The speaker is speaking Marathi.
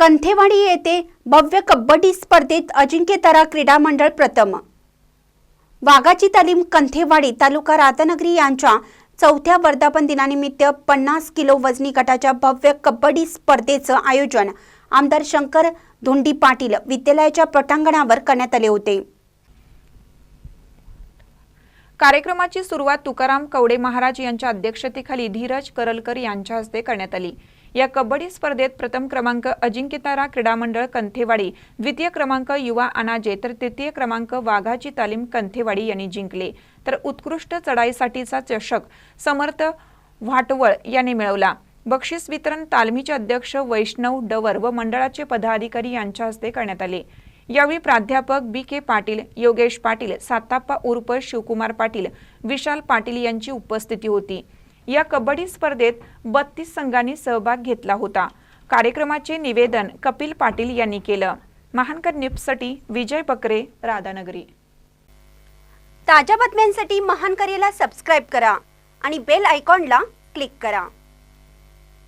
कंथेवाडी येथे भव्य कबड्डी स्पर्धेत अजिंक्यतारा क्रीडा मंडळ प्रथम. वाघाची तालीम कंथेवाडी तालुका राधानगरी यांच्या चौथ्या वर्धापन दिनानिमित्त पन्नास किलो वजनी गटाच्या भव्य कबड्डी स्पर्धेचं आयोजन आमदार शंकर धोंडी पाटील विद्यालयाच्या पटांगणावर करण्यात आले होते. कार्यक्रमाची सुरुवात तुकाराम कवडे महाराज यांच्या अध्यक्षतेखाली धीरज करलकर यांच्या हस्ते करण्यात आली. या कबड्डी स्पर्धेत प्रथम क्रमांक अजिंक्यतारा क्रीडा मंडळ कंथेवाडी द्वितीय क्रमांक युवा अनाजे तर तृतीय क्रमांक वाघाची तालीम कंथेवाडी यांनी जिंकले. तर उत्कृष्ट चढाईसाठीचा चषक समर्थ व्हाटवळ यांनी मिळवला. बक्षीस वितरण तालमीचे अध्यक्ष वैष्णव डवर व मंडळाचे पदाधिकारी यांच्या हस्ते करण्यात आले. यावेळी प्राध्यापक बी के पाटील योगेश पाटील साताप्पा उर्फ शिवकुमार पाटील विशाल पाटील यांची उपस्थिती होती. या कबड्डी स्पर्धेत बत्तीस संघांनी सहभाग घेतला होता. कार्यक्रमाचे निवेदन कपिल पाटील यांनी केलं. महानकर न्यूजसाठी विजय बकरे राधानगरी. ताज्या बातम्यांसाठी महानकरेला सबस्क्राईब करा आणि बेल आयकॉनला क्लिक करा.